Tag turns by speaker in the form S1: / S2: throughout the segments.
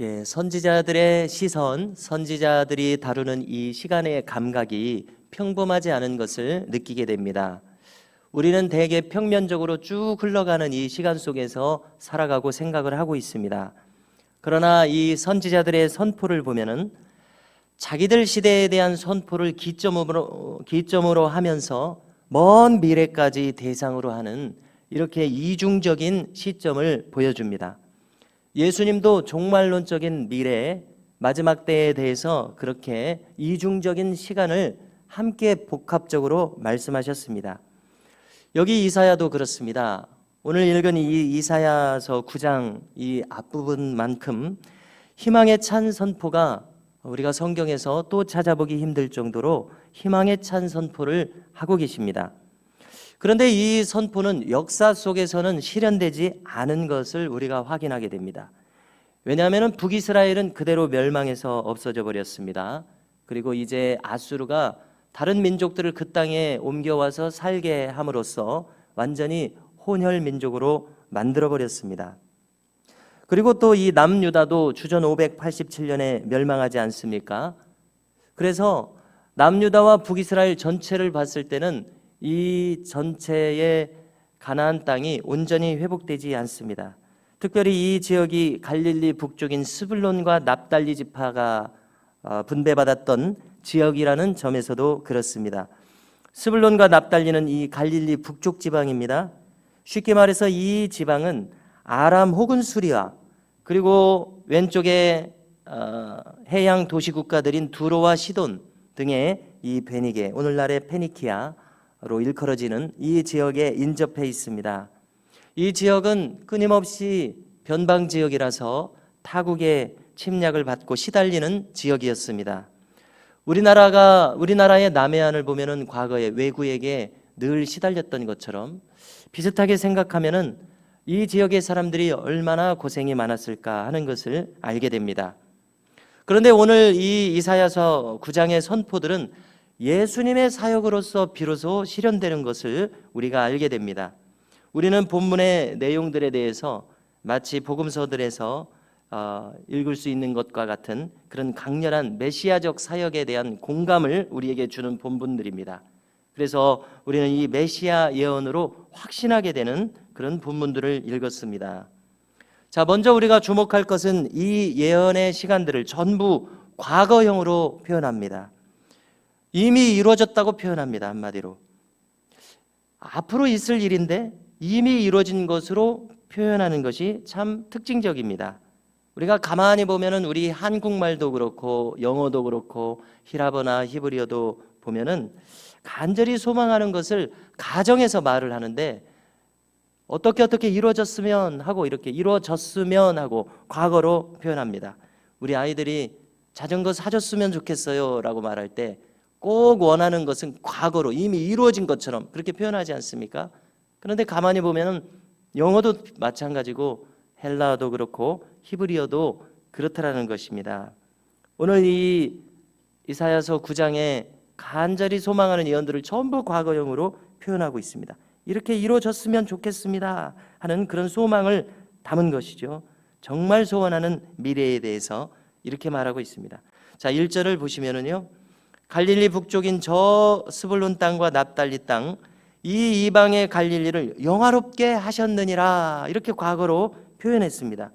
S1: 예, 선지자들의 시선, 선지자들이 다루는 이 시간의 감각이 평범하지 않은 것을 느끼게 됩니다. 우리는 대개 평면적으로 쭉 흘러가는 이 시간 속에서 살아가고 생각을 하고 있습니다. 그러나 이 선지자들의 선포를 보면은 자기들 시대에 대한 선포를 기점으로 기점으로 하면서 먼 미래까지 대상으로 하는 이렇게 이중적인 시점을 보여줍니다. 예수님도 종말론적인 미래 마지막 때에 대해서 그렇게 이중적인 시간을 함께 복합적으로 말씀하셨습니다. 여기 이사야도 그렇습니다. 오늘 읽은 이 이사야서 9장 이 앞부분만큼 희망에 찬 선포가 우리가 성경에서 또 찾아보기 힘들 정도로 희망에 찬 선포를 하고 계십니다. 그런데 이 선포는 역사 속에서는 실현되지 않은 것을 우리가 확인하게 됩니다. 왜냐하면 북이스라엘은 그대로 멸망해서 없어져 버렸습니다. 그리고 이제 아수르가 다른 민족들을 그 땅에 옮겨와서 살게 함으로써 완전히 혼혈 민족으로 만들어 버렸습니다. 그리고 또 이 남유다도 주전 587년에 멸망하지 않습니까? 그래서 남유다와 북이스라엘 전체를 봤을 때는 이 전체의 가나안 땅이 온전히 회복되지 않습니다. 특별히 이 지역이 갈릴리 북쪽인 스불론과 납달리 지파가 어, 분배받았던 지역이라는 점에서도 그렇습니다. 스불론과 납달리는 이 갈릴리 북쪽 지방입니다. 쉽게 말해서 이 지방은 아람 혹은 수리아 그리고 왼쪽에 어, 해양 도시 국가들인 두로와 시돈 등의 이 베니게 오늘날의 페니키아 로 일컬어지는 이 지역에 인접해 있습니다. 이 지역은 끊임없이 변방 지역이라서 타국의 침략을 받고 시달리는 지역이었습니다. 우리나라가 우리나라의 남해안을 보면은 과거에 외구에게 늘 시달렸던 것처럼 비슷하게 생각하면은 이 지역의 사람들이 얼마나 고생이 많았을까 하는 것을 알게 됩니다. 그런데 오늘 이 이사야서 9장의 선포들은 예수님의 사역으로서 비로소 실현되는 것을 우리가 알게 됩니다. 우리는 본문의 내용들에 대해서 마치 복음서들에서 어, 읽을 수 있는 것과 같은 그런 강렬한 메시아적 사역에 대한 공감을 우리에게 주는 본문들입니다. 그래서 우리는 이 메시아 예언으로 확신하게 되는 그런 본문들을 읽었습니다. 자, 먼저 우리가 주목할 것은 이 예언의 시간들을 전부 과거형으로 표현합니다. 이미 이루어졌다고 표현합니다. 한마디로. 앞으로 있을 일인데 이미 이루어진 것으로 표현하는 것이 참 특징적입니다. 우리가 가만히 보면은 우리 한국말도 그렇고 영어도 그렇고 히라버나 히브리어도 보면은 간절히 소망하는 것을 가정에서 말을 하는데 어떻게 어떻게 이루어졌으면 하고 이렇게 이루어졌으면 하고 과거로 표현합니다. 우리 아이들이 자전거 사줬으면 좋겠어요라고 말할 때 꼭 원하는 것은 과거로 이미 이루어진 것처럼 그렇게 표현하지 않습니까? 그런데 가만히 보면은 영어도 마찬가지고 헬라어도 그렇고 히브리어도 그렇다라는 것입니다. 오늘 이 이사야서 9장에 간절히 소망하는 예언들을 전부 과거형으로 표현하고 있습니다. 이렇게 이루어졌으면 좋겠습니다 하는 그런 소망을 담은 것이죠. 정말 소원하는 미래에 대해서 이렇게 말하고 있습니다. 자, 1절을 보시면은요. 갈릴리 북쪽인 저 스불론 땅과 납달리 땅 이 이방의 갈릴리를 영화롭게 하셨느니라 이렇게 과거로 표현했습니다.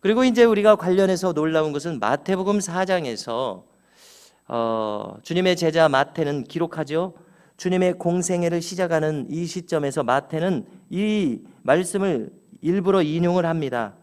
S1: 그리고 이제 우리가 관련해서 놀라운 것은 마태복음 4장에서 어, 주님의 제자 마태는 기록하죠. 주님의 공생애를 시작하는 이 시점에서 마태는 이 말씀을 일부러 인용을 합니다.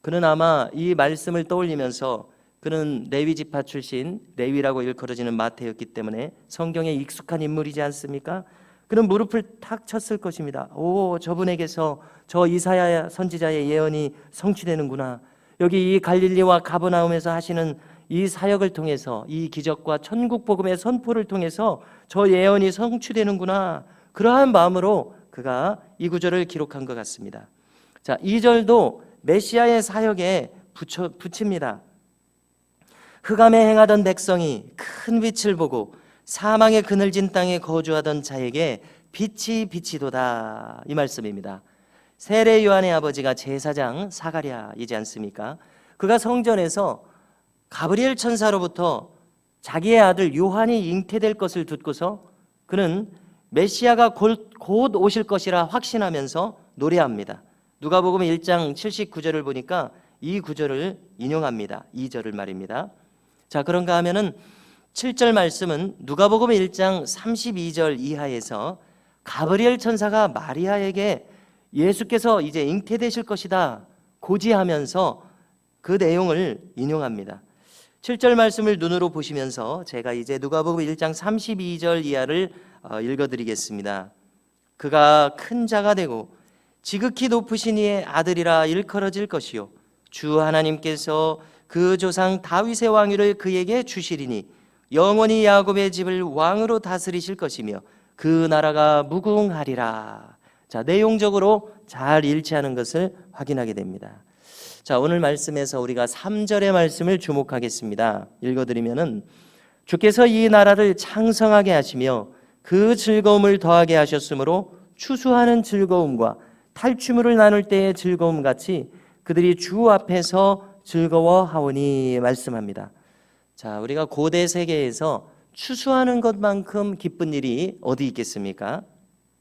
S1: 그는 아마 이 말씀을 떠올리면서 그는 레위 지파 출신 레위라고 일컬어지는 마태였기 때문에 성경에 익숙한 인물이지 않습니까? 그는 무릎을 탁 쳤을 것입니다. 오, 저분에게서 저 이사야 선지자의 예언이 성취되는구나. 여기 이 갈릴리와 가버나움에서 하시는 이 사역을 통해서 이 기적과 천국 복음의 선포를 통해서 저 예언이 성취되는구나. 그러한 마음으로 그가 이 구절을 기록한 것 같습니다. 자, 2절도 메시아의 사역에 붙여, 붙입니다. 흑암에 행하던 백성이 큰 빛을 보고 사망의 그늘진 땅에 거주하던 자에게 빛이 비치도다 이 말씀입니다. 세례 요한의 아버지가 제사장 사가랴이지 않습니까? 그가 성전에서 가브리엘 천사로부터 자기의 아들 요한이 잉태될 것을 듣고서 그는 메시아가 곧, 곧 오실 것이라 확신하면서 노래합니다. 누가복음 1장 79절을 보니까 이 구절을 인용합니다. 2절을 말입니다. 자, 그런가 하면은 7절 말씀은 누가복음 1장 32절 이하에서 가브리엘 천사가 마리아에게 예수께서 이제 잉태되실 것이다 고지하면서 그 내용을 인용합니다. 7절 말씀을 눈으로 보시면서 제가 이제 누가복음 1장 32절 이하를 어, 읽어 드리겠습니다. 그가 큰 자가 되고 지극히 높으신 이의 아들이라 일컬어질 것이요 주 하나님께서 그 조상 다윗의 왕위를 그에게 주시리니 영원히 야곱의 집을 왕으로 다스리실 것이며 그 나라가 무궁하리라. 자, 내용적으로 잘 일치하는 것을 확인하게 됩니다. 자, 오늘 말씀에서 우리가 3절의 말씀을 주목하겠습니다. 읽어 드리면은 주께서 이 나라를 창성하게 하시며 그 즐거움을 더하게 하셨으므로 추수하는 즐거움과 탈취물을 나눌 때의 즐거움 같이 그들이 주 앞에서 즐거워하오니 말씀합니다. 자, 우리가 고대 세계에서 추수하는 것만큼 기쁜 일이 어디 있겠습니까?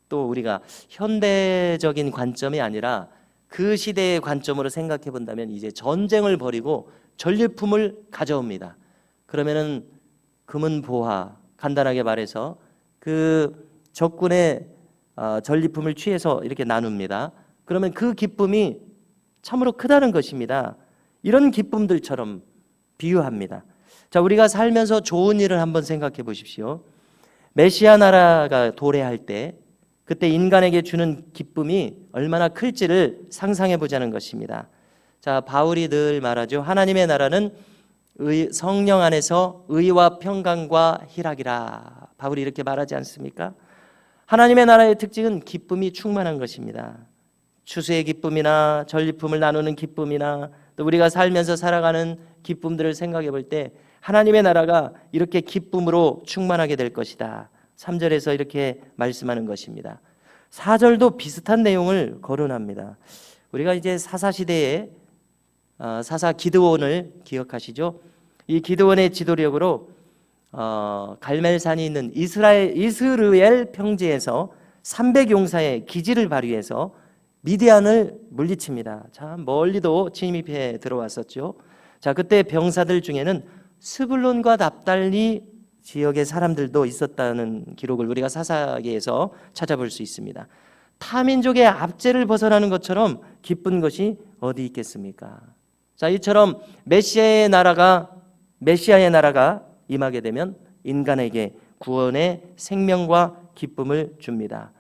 S1: 또 우리가 현대적인 관점이 아니라 그 시대의 관점으로 생각해 본다면 이제 전쟁을 벌이고 전리품을 가져옵니다. 그러면은 금은 보화 간단하게 말해서 그 적군의 어, 전리품을 취해서 이렇게 나눕니다. 그러면 그 기쁨이 참으로 크다는 것입니다. 이런 기쁨들처럼 비유합니다. 자, 우리가 살면서 좋은 일을 한번 생각해 보십시오. 메시아 나라가 도래할 때 그때 인간에게 주는 기쁨이 얼마나 클지를 상상해 보자는 것입니다. 자, 바울이 늘 말하죠. 하나님의 나라는 의, 성령 안에서 의와 평강과 희락이라. 바울이 이렇게 말하지 않습니까? 하나님의 나라의 특징은 기쁨이 충만한 것입니다. 추수의 기쁨이나 전리품을 나누는 기쁨이나 또 우리가 살면서 살아가는 기쁨들을 생각해 볼 때 하나님의 나라가 이렇게 기쁨으로 충만하게 될 것이다. 3절에서 이렇게 말씀하는 것입니다. 4절도 비슷한 내용을 거론합니다. 우리가 이제 사사 시대에 어, 사사 기드온을 기억하시죠? 이 기드온의 지도력으로 어, 갈멜산이 있는 이스라엘 이스르엘 평지에서 300용사의 기지를 발휘해서 미디안을 물리칩니다. 참 멀리도 침입해 들어왔었죠. 자, 그때 병사들 중에는 스불론과 납달리 지역의 사람들도 있었다는 기록을 우리가 사사기에서 찾아볼 수 있습니다. 타민족의 압제를 벗어나는 것처럼 기쁜 것이 어디 있겠습니까? 자, 이처럼 메시아의 나라가 메시아의 나라가 임하게 되면 인간에게 구원의 생명과 기쁨을 줍니다.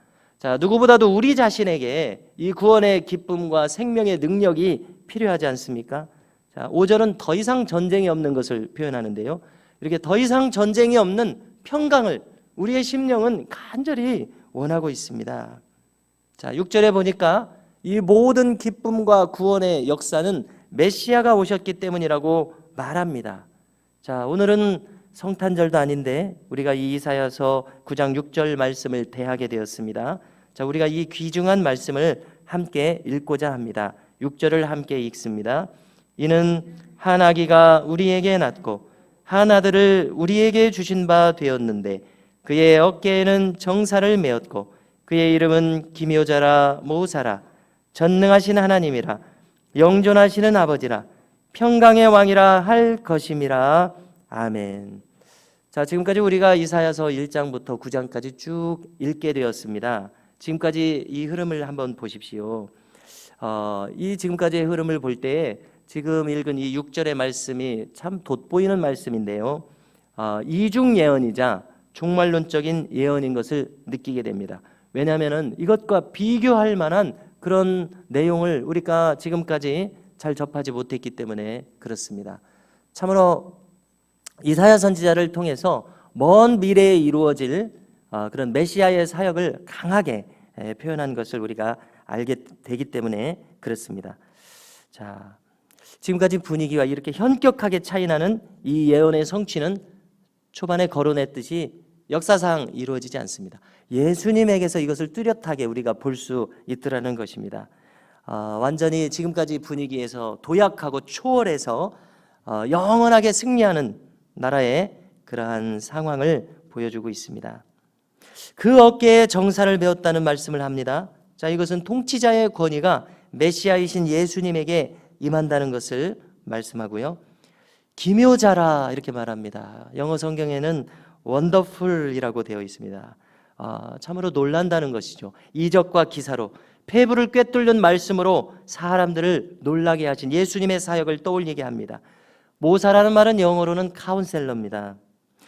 S1: 자, 누구보다도 우리 자신에게 이 구원의 기쁨과 생명의 능력이 필요하지 않습니까? 자, 5절은 더 이상 전쟁이 없는 것을 표현하는데요. 이렇게 더 이상 전쟁이 없는 평강을 우리의 심령은 간절히 원하고 있습니다. 자, 6절에 보니까 이 모든 기쁨과 구원의 역사는 메시아가 오셨기 때문이라고 말합니다. 자, 오늘은 성탄절도 아닌데 우리가 이 이사야서 9장 6절 말씀을 대하게 되었습니다. 자, 우리가 이 귀중한 말씀을 함께 읽고자 합니다. 6절을 함께 읽습니다. 이는 한 아기가 우리에게 낳고 한 아들을 우리에게 주신 바 되었는데 그의 어깨에는 정사를 메었고 그의 이름은 기묘자라 모사라 전능하신 하나님이라 영존하시는 아버지라 평강의 왕이라 할 것임이라 아멘. 자, 지금까지 우리가 이사야서 1장부터 9장까지 쭉 읽게 되었습니다. 지금까지 이 흐름을 한번 보십시오. 어, 이 지금까지의 흐름을 볼 때 지금 읽은 이 6절의 말씀이 참 돋보이는 말씀인데요. 어, 이중 예언이자 종말론적인 예언인 것을 느끼게 됩니다. 왜냐하면은 이것과 비교할 만한 그런 내용을 우리가 지금까지 잘 접하지 못했기 때문에 그렇습니다. 참으로 이사야 선지자를 통해서 먼 미래에 이루어질 어, 그런 메시아의 사역을 강하게 에, 표현한 것을 우리가 알게 되기 때문에 그렇습니다. 자, 지금까지 분위기와 이렇게 현격하게 차이나는 이 예언의 성취는 초반에 거론했듯이 역사상 이루어지지 않습니다. 예수님에게서 이것을 뚜렷하게 우리가 볼 수 있더라는 것입니다. 어, 완전히 지금까지 분위기에서 도약하고 초월해서 어, 영원하게 승리하는 나라의 그러한 상황을 보여주고 있습니다. 그 어깨에 정사를 배웠다는 말씀을 합니다. 자, 이것은 통치자의 권위가 메시아이신 예수님에게 임한다는 것을 말씀하고요. 기묘자라 이렇게 말합니다. 영어 성경에는 원더풀이라고 되어 있습니다. 아, 참으로 놀란다는 것이죠. 이적과 기사로 폐부를 꿰뚫는 말씀으로 사람들을 놀라게 하신 예수님의 사역을 떠올리게 합니다. 모사라는 말은 영어로는 카운셀러입니다.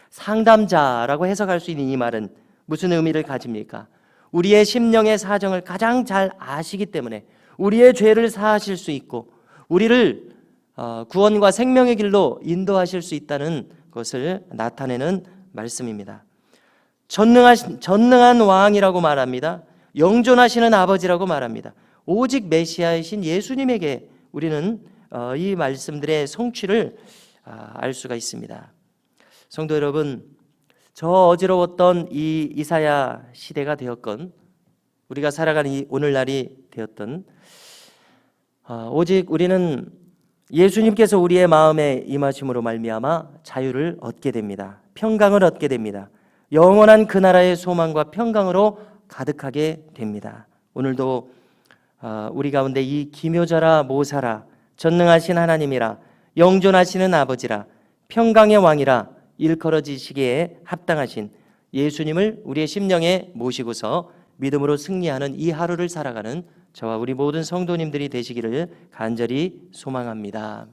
S1: 상담자라고 해석할 수 있는 이 말은 무슨 의미를 가집니까? 우리의 심령의 사정을 가장 잘 아시기 때문에 우리의 죄를 사하실 수 있고 우리를 어, 구원과 생명의 길로 인도하실 수 있다는 것을 나타내는 말씀입니다. 전능하신 전능한 왕이라고 말합니다. 영존하시는 아버지라고 말합니다. 오직 메시아이신 예수님에게 우리는 어, 이 말씀들의 성취를 아, 알 수가 있습니다. 성도 여러분, 저 어지러웠던 이 이사야 시대가 되었건 우리가 살아가는 이 오늘날이 되었던 아, 오직 우리는 예수님께서 우리의 마음에 임하심으로 말미암아 자유를 얻게 됩니다. 평강을 얻게 됩니다. 영원한 그 나라의 소망과 평강으로 가득하게 됩니다. 오늘도 아, 우리 가운데 이 기묘자라 모사라 전능하신 하나님이라 영존하시는 아버지라 평강의 왕이라 일컬어지시기에 합당하신 예수님을 우리의 심령에 모시고서 믿음으로 승리하는 이 하루를 살아가는 저와 우리 모든 성도님들이 되시기를 간절히 소망합니다.